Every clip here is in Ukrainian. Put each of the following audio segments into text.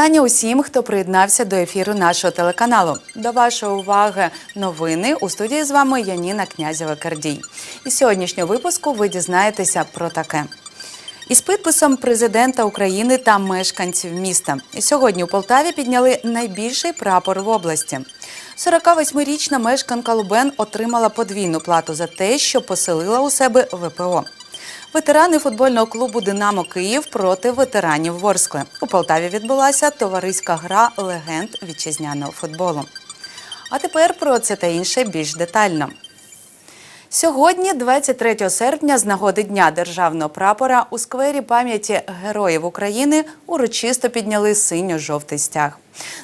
вітання усім, хто приєднався до ефіру нашого телеканалу. До вашої уваги новини у студії з вами Яніна Князєва Кардій. Із сьогоднішнього випуску ви дізнаєтеся про таке. Із підписом президента України та мешканців міста сьогодні у Полтаві підняли найбільший прапор в області. 48-річна мешканка Лубен отримала подвійну плату за те, що поселила у себе ВПО. Ветерани футбольного клубу Динамо Київ проти ветеранів Ворскли. У Полтаві відбулася товариська гра легенд вітчизняного футболу. А тепер про це та інше більш детально. Сьогодні, 23 серпня, з нагоди Дня державного прапора у сквері пам'яті Героїв України урочисто підняли синьо-жовтий стяг.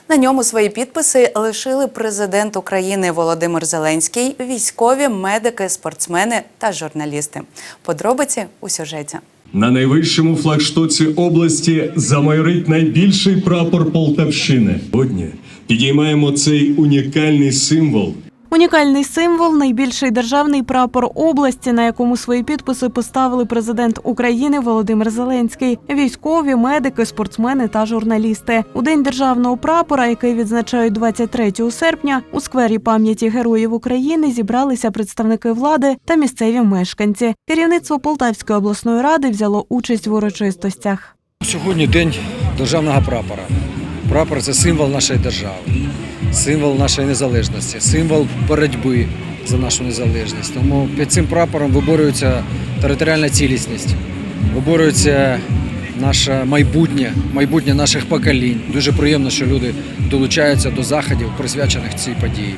На ньому свої підписи лишили президент України Володимир Зеленський, військові, медики, спортсмени та журналісти. Подробиці у сюжеті. На найвищому флагштоці області замайорить найбільший прапор Полтавщини. Сьогодні підіймаємо цей унікальний символ Унікальний символ найбільший державний прапор області, на якому свої підписи поставили президент України Володимир Зеленський, військові, медики, спортсмени та журналісти. У день державного прапора, який відзначають 23 серпня, у сквері пам'яті героїв України зібралися представники влади та місцеві мешканці. Керівництво Полтавської обласної ради взяло участь в урочистостях. Сьогодні день державного прапора. Прапор це символ нашої держави, символ нашої незалежності, символ боротьби за нашу незалежність. Тому під цим прапором виборюється територіальна цілісність, виборюється наше майбутнє, майбутнє наших поколінь. Дуже приємно, що люди долучаються до заходів, присвячених цій події.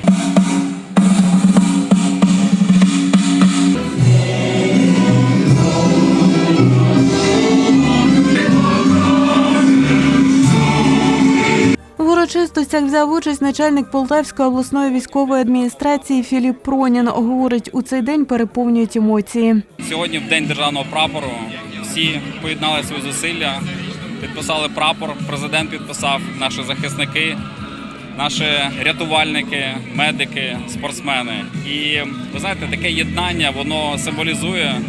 Урочистостях взяв участь начальник Полтавської обласної військової адміністрації Філіп Пронін. Говорить, у цей день переповнюють емоції. Сьогодні, в день державного прапору, всі поєднали свої зусилля, підписали прапор. Президент підписав наші захисники, наші рятувальники, медики, спортсмени. І ви знаєте, таке єднання воно символізує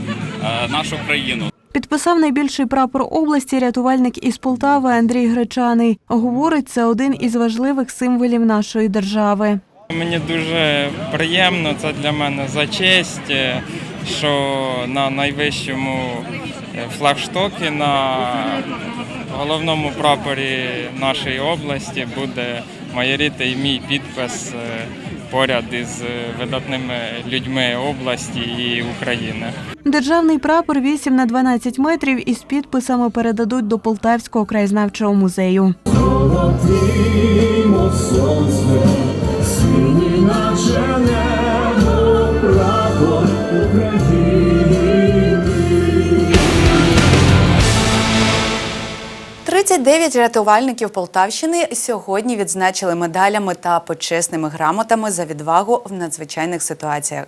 е, нашу країну. Підписав найбільший прапор області рятувальник із Полтави Андрій Гречаний. Говорить, це один із важливих символів нашої держави. Мені дуже приємно, це для мене за честь, е, що на найвищому е, флагштокі, на головному прапорі нашої області буде майоріти і мій підпис е, поряд із е, видатними людьми області і України. Державний прапор 8 на 12 метрів із підписами передадуть до Полтавського краєзнавчого музею. Золотимо сонце, сині наче небо, прапор України. 39 рятувальників Полтавщини сьогодні відзначили медалями та почесними грамотами за відвагу в надзвичайних ситуаціях.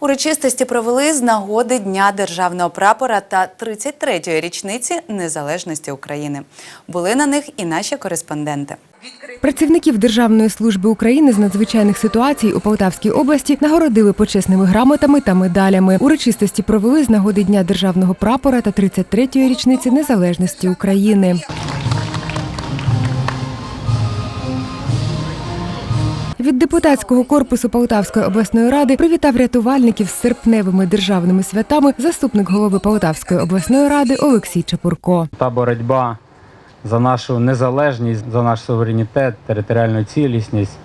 Урочистості провели з нагоди Дня державного прапора та 33-ї річниці незалежності України. Були на них і наші кореспонденти. Працівників Державної служби України з надзвичайних ситуацій у Полтавській області нагородили почесними грамотами та медалями. Урочистості провели з нагоди Дня державного прапора та 33-ї річниці незалежності України. Від депутатського корпусу Полтавської обласної ради привітав рятувальників з серпневими державними святами заступник голови Полтавської обласної ради Олексій Чепурко. Та боротьба за нашу незалежність, за наш суверенітет, територіальну цілісність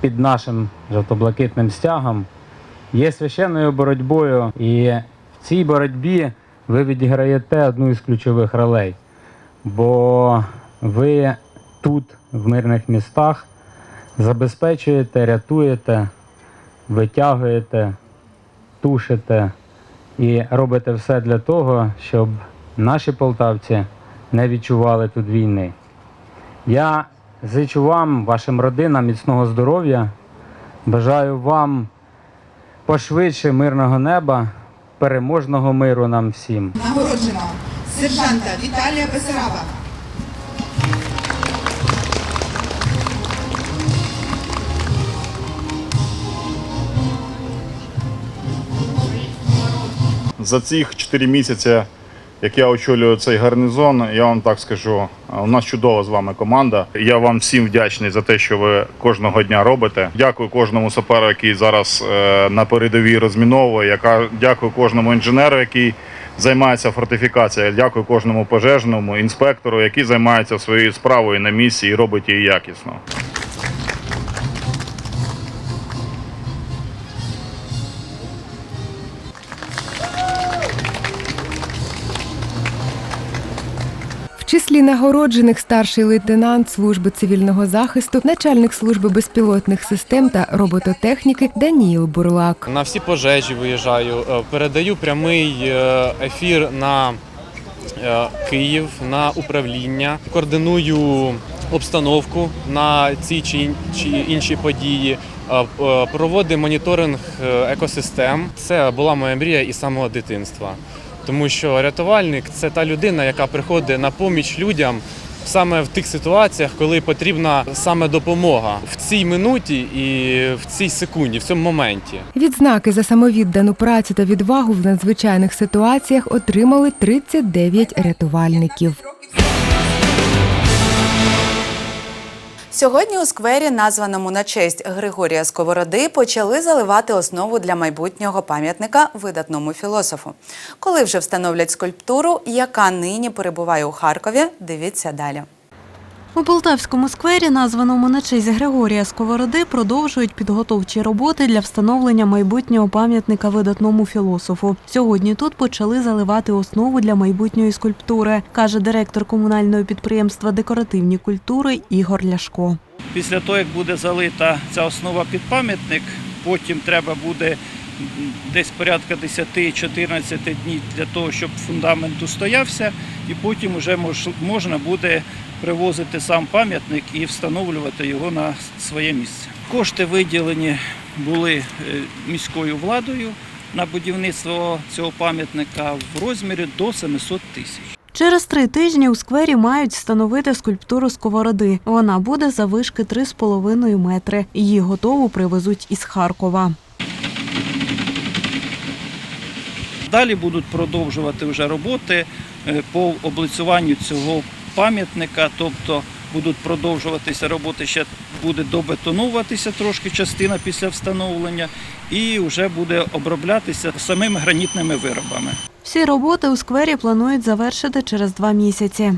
під нашим жовто-блакитним стягом є священною боротьбою. І в цій боротьбі ви відіграєте одну із ключових ролей. Бо ви тут, в мирних містах, забезпечуєте, рятуєте, витягуєте, тушите і робите все для того, щоб наші полтавці не відчували тут війни. Я зичу вам, вашим родинам міцного здоров'я. Бажаю вам пошвидше мирного неба, переможного миру нам всім. Нагороджено сержанта Віталія Бесараба. За цих 4 місяці як я очолюю цей гарнізон, я вам так скажу, у нас чудова з вами команда. Я вам всім вдячний за те, що ви кожного дня робите. Дякую кожному саперу, який зараз е, на передовій розміновує. Яка дякую кожному інженеру, який займається фортифікацією. Дякую кожному пожежному інспектору, який займається своєю справою на місці і робить її якісно. Числі нагороджених старший лейтенант служби цивільного захисту, начальник служби безпілотних систем та робототехніки Даніїл Бурлак. На всі пожежі виїжджаю, е, передаю прямий е, ефір на е, Київ, на управління, координую обстановку на ці чи ін- інші події. Проводив моніторинг екосистем. Це була моя мрія із самого дитинства. Тому що рятувальник це та людина, яка приходить на поміч людям саме в тих ситуаціях, коли потрібна саме допомога в цій минуті і в цій секунді, в цьому моменті. Відзнаки за самовіддану працю та відвагу в надзвичайних ситуаціях отримали 39 рятувальників. Сьогодні у сквері, названому на честь Григорія Сковороди, почали заливати основу для майбутнього пам'ятника видатному філософу. Коли вже встановлять скульптуру, яка нині перебуває у Харкові, дивіться далі. У Полтавському сквері, названому на честь Григорія Сковороди, продовжують підготовчі роботи для встановлення майбутнього пам'ятника видатному філософу. Сьогодні тут почали заливати основу для майбутньої скульптури, каже директор комунального підприємства декоративні культури Ігор Ляшко. Після того, як буде залита ця основа під пам'ятник, потім треба буде десь порядка 10-14 днів для того, щоб фундамент устоявся, і потім вже можна буде привозити сам пам'ятник і встановлювати його на своє місце. Кошти виділені були е, міською владою на будівництво цього пам'ятника в розмірі до 700 тисяч. Через три тижні у сквері мають встановити скульптуру сковороди. Вона буде завишки 3,5 метри. Її готову привезуть із Харкова. Далі будуть продовжувати вже роботи е, по облицюванню цього пам'ятника, тобто будуть продовжуватися роботи, ще буде добетонуватися трошки частина після встановлення, і вже буде оброблятися самими гранітними виробами. Всі роботи у сквері планують завершити через два місяці.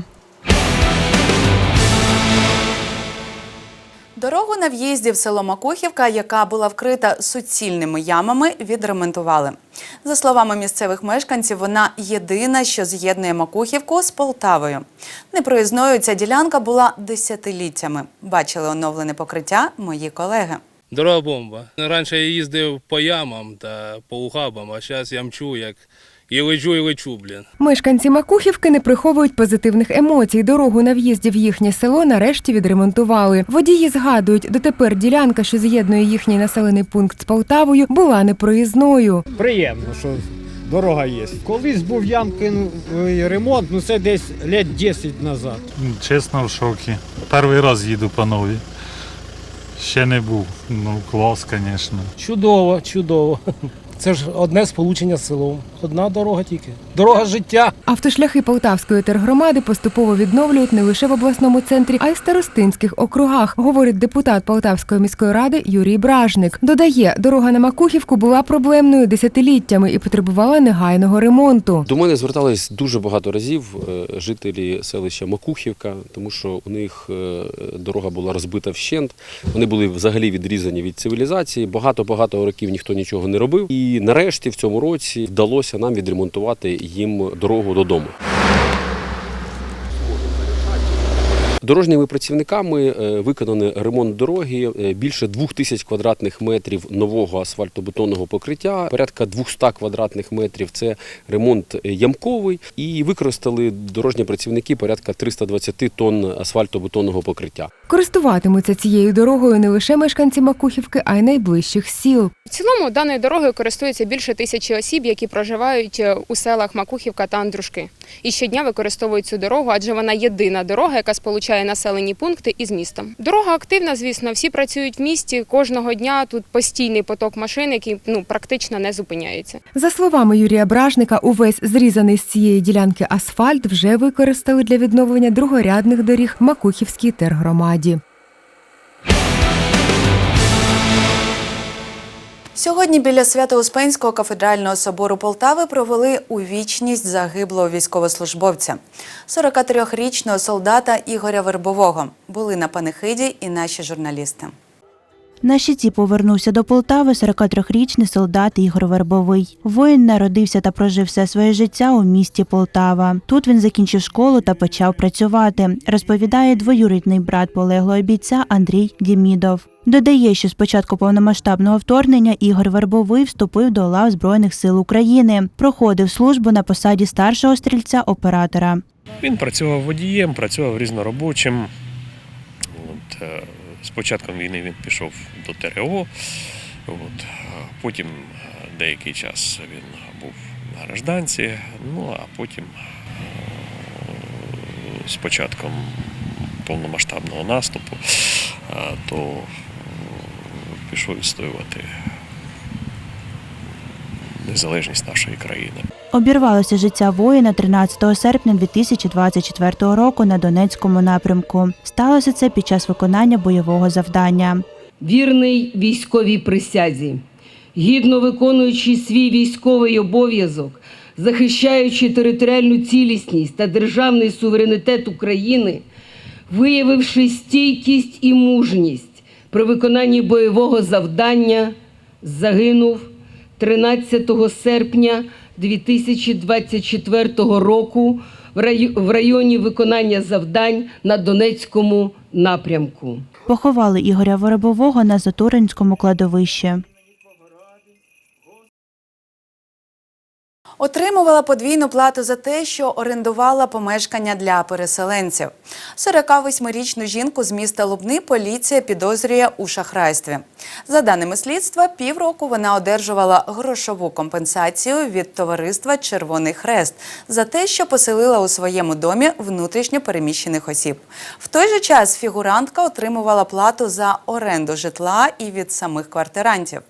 Дорогу на в'їзді в село Макухівка, яка була вкрита суцільними ямами, відремонтували. За словами місцевих мешканців, вона єдина, що з'єднує Макухівку з Полтавою. Непроїзною ця ділянка була десятиліттями. Бачили оновлене покриття мої колеги. Дорога бомба. Раніше я їздив по ямам та по ухабам, а зараз я мчу, як і лечу, і лечу, блін. Мешканці Макухівки не приховують позитивних емоцій. Дорогу на в'їзді в їхнє село нарешті відремонтували. Водії згадують, дотепер ділянка, що з'єднує їхній населений пункт з Полтавою, була непроїзною. Приємно, що дорога є. Колись був ямковий ремонт, ну це десь лет 10 назад. Чесно, в шокі. Перший раз їду по новій. Ще не був. Ну, клас, звісно. Чудово, чудово. Це ж одне сполучення з селом. Одна дорога тільки. Дорога життя. Автошляхи Полтавської тергромади поступово відновлюють не лише в обласному центрі, а й в старостинських округах, говорить депутат Полтавської міської ради Юрій Бражник. Додає, дорога на Макухівку була проблемною десятиліттями і потребувала негайного ремонту. До мене звертались дуже багато разів е, жителі селища Макухівка, тому що у них е, дорога була розбита вщент. Вони були взагалі відрізані від цивілізації. Багато-багато років ніхто нічого не робив. І нарешті в цьому році вдалося нам відремонтувати їм дорогу додому. Дорожніми працівниками е, виконано ремонт дороги е, більше двох тисяч квадратних метрів нового асфальтобетонного покриття, порядка 200 квадратних метрів це ремонт ямковий, і використали дорожні працівники порядка 320 тонн асфальтобетонного покриття. Користуватимуться цією дорогою не лише мешканці Макухівки, а й найближчих сіл. В цілому даною дорогою користуються більше тисячі осіб, які проживають е, у селах Макухівка та Андрушки. І щодня використовують цю дорогу, адже вона єдина дорога, яка сполучає населені пункти із містом. Дорога активна, звісно, всі працюють в місті. Кожного дня тут постійний поток машин, який ну практично не зупиняється. За словами Юрія Бражника, увесь зрізаний з цієї ділянки асфальт вже використали для відновлення другорядних доріг Макухівській тергромаді. Сьогодні біля Свято-Успенського кафедрального собору Полтави провели у вічність загиблого військовослужбовця, 43-річного солдата Ігоря Вербового. Були на панихиді і наші журналісти. На щиті повернувся до Полтави 43-річний солдат Ігор Вербовий. Воїн народився та прожив все своє життя у місті Полтава. Тут він закінчив школу та почав працювати, розповідає двоюрідний брат полеглого бійця Андрій Дімідов. Додає, що з початку повномасштабного вторгнення Ігор Вербовий вступив до лав Збройних сил України. Проходив службу на посаді старшого стрільця оператора. Він працював водієм, працював різноробочим. От, е, з початком війни він пішов до ТРО. От, потім е, деякий час він був на гражданці, ну а потім е, з початком повномасштабного наступу, е, то пішов відстоювати незалежність нашої країни. Обірвалося життя воїна 13 серпня 2024 року на Донецькому напрямку. Сталося це під час виконання бойового завдання. вірний військовій присязі, гідно виконуючи свій військовий обов'язок, захищаючи територіальну цілісність та державний суверенітет України, виявивши стійкість і мужність при виконанні бойового завдання, загинув 13 серпня 2024 року в рай- в районі виконання завдань на Донецькому напрямку. Поховали Ігоря Воробового на Затуринському кладовищі. Отримувала подвійну плату за те, що орендувала помешкання для переселенців. 48-річну жінку з міста Лубни поліція підозрює у шахрайстві. За даними слідства, півроку вона одержувала грошову компенсацію від товариства Червоний Хрест за те, що поселила у своєму домі внутрішньо переміщених осіб. В той же час фігурантка отримувала плату за оренду житла і від самих квартирантів.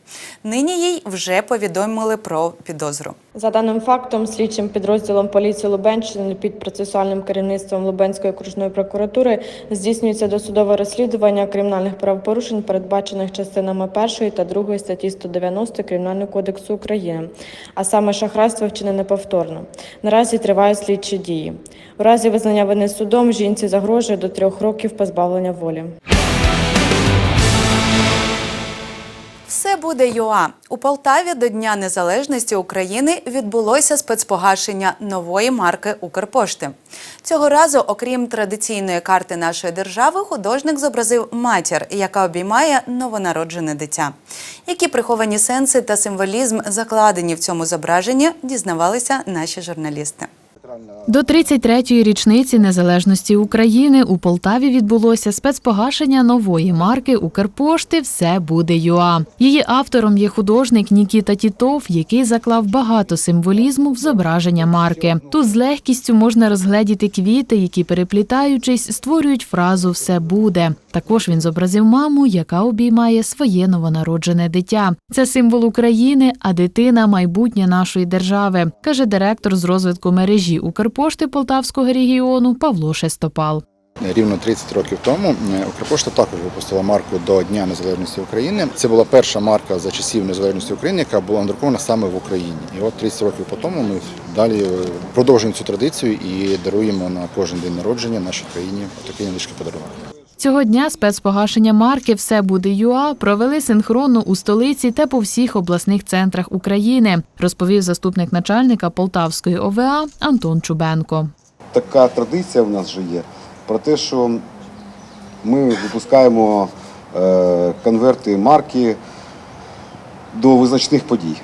Нині їй вже повідомили про підозру. За даним фактом, слідчим підрозділом поліції Лубенщини під процесуальним керівництвом Лубенської окружної прокуратури здійснюється досудове розслідування кримінальних правопорушень, передбачених частинами 1 та 2 статті 190 Кримінального кодексу України, а саме шахрайство вчинене повторно. Наразі тривають слідчі дії. У разі визнання вини судом жінці загрожує до трьох років позбавлення волі. Все буде ЮА. У Полтаві до Дня Незалежності України відбулося спецпогашення нової марки Укрпошти. Цього разу, окрім традиційної карти нашої держави, художник зобразив матір, яка обіймає новонароджене дитя. Які приховані сенси та символізм закладені в цьому зображенні, дізнавалися наші журналісти. До 33-ї річниці незалежності України у Полтаві відбулося спецпогашення нової марки Укрпошти Все буде ЮА. Її автором є художник Нікіта Тітов, який заклав багато символізму в зображення марки. Тут з легкістю можна розгледіти квіти, які переплітаючись, створюють фразу Все буде. Також він зобразив маму, яка обіймає своє новонароджене дитя. Це символ України, а дитина майбутнє нашої держави, каже директор з розвитку мережі Укрпошти Полтавського регіону Павло Шестопал. Рівно 30 років тому е, Укрпошта також випустила марку до Дня Незалежності України. Це була перша марка за часів незалежності України, яка була надрукована саме в Україні. І от 30 років по тому ми далі е, продовжуємо цю традицію і даруємо на кожен день народження нашій країні такий невеличкий подарунок. Цього дня спецпогашення марки Все буде ЮА провели синхронно у столиці та по всіх обласних центрах України, розповів заступник начальника Полтавської ОВА Антон Чубенко. така традиція в нас вже є про те, що ми випускаємо е, конверти марки до визначних подій.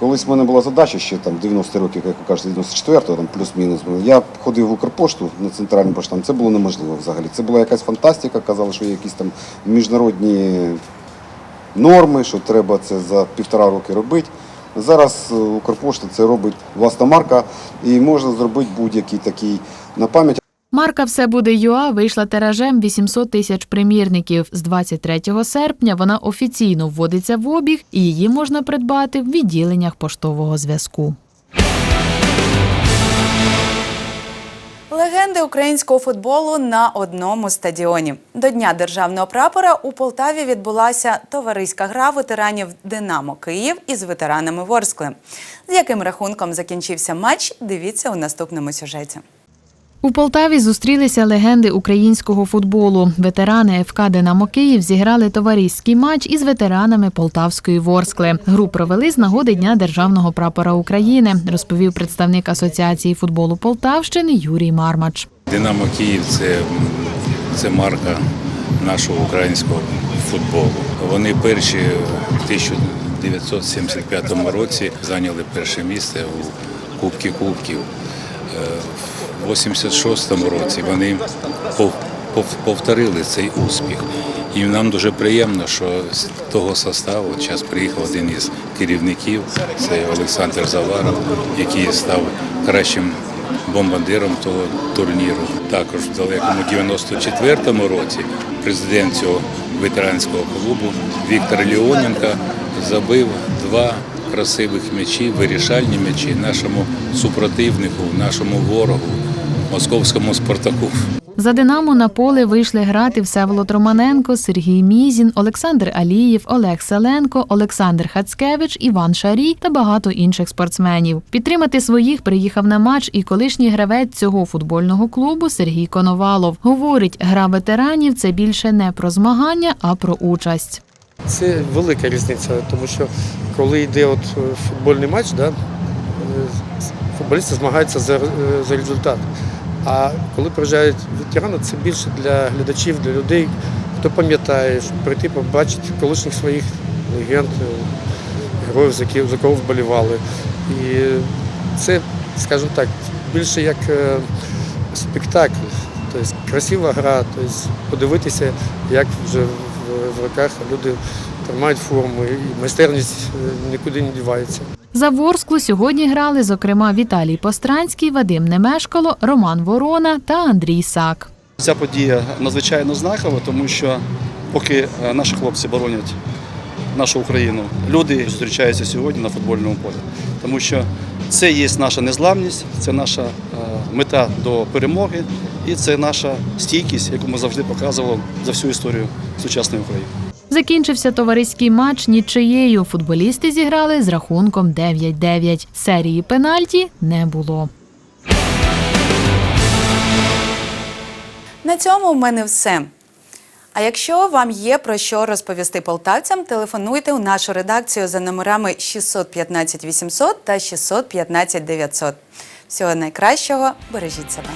Колись в мене була задача ще там 90 років, як ви кажете, 94-го, там плюс-мінус. Я ходив в Укрпошту на центральну пошту, там це було неможливо взагалі. Це була якась фантастика, казали, що є якісь там міжнародні норми, що треба це за півтора роки робити. Зараз е, Укрпошта це робить власна марка і можна зробити будь-який такий на пам'ять. Марка «Все буде ЮА» вийшла тиражем 800 тисяч примірників. З 23 серпня вона офіційно вводиться в обіг і її можна придбати в відділеннях поштового зв'язку. Легенди українського футболу на одному стадіоні. До Дня державного прапора у Полтаві відбулася товариська гра ветеранів Динамо Київ із ветеранами Ворскли. З яким рахунком закінчився матч, дивіться у наступному сюжеті. У Полтаві зустрілися легенди українського футболу. Ветерани ФК «Динамо Київ» зіграли товариський матч із ветеранами Полтавської Ворскли. Гру провели з нагоди Дня державного прапора України, розповів представник Асоціації футболу Полтавщини Юрій Мармач. Динамо Київ це, це марка нашого українського футболу. Вони перші в 1975 році зайняли перше місце у Кубці Кубків. В 86-му році вони пов- пов- повторили цей успіх. І нам дуже приємно, що з того составу зараз приїхав один із керівників, це Олександр Заваров, який став кращим бомбардиром того турніру. Також в далекому 94-му році президент цього ветеранського клубу Віктор Леоненко забив два красивих м'ячі, вирішальні м'ячі нашому супротивнику, нашому ворогу, московському Спартаку. За Динамо на поле вийшли грати Всеволод Романенко, Сергій Мізін, Олександр Алієв, Олег Селенко, Олександр Хацкевич, Іван Шарій та багато інших спортсменів. Підтримати своїх приїхав на матч і колишній гравець цього футбольного клубу Сергій Коновалов. Говорить, гра ветеранів це більше не про змагання, а про участь. Це велика різниця, тому що коли йде от футбольний матч, да, е, футболісти змагаються за, е, за результат. А коли приїжджають ветерани, це більше для глядачів, для людей, хто пам'ятає, щоб прийти побачити колишніх своїх легенд, героїв, за кого- вболівали. І це, скажімо так, більше як е, спектакль, тобто красива гра, тобто подивитися, як вже в, роках люди тримають форму і майстерність е, нікуди не дівається. За Ворсклу сьогодні грали, зокрема, Віталій Постранський, Вадим Немешкало, Роман Ворона та Андрій Сак. Ця подія надзвичайно знакова, тому що поки е, наші хлопці боронять нашу Україну, люди зустрічаються сьогодні на футбольному полі. Тому що це є наша незламність, це наша е, мета до перемоги і це наша стійкість, яку ми завжди показували за всю історію сучасної України. Закінчився товариський матч нічиєю. Футболісти зіграли з рахунком 9-9. Серії пенальті не було. На цьому в мене все. А якщо вам є про що розповісти полтавцям, телефонуйте у нашу редакцію за номерами 615 800 та 615 900. Всього найкращого, бережіть себе.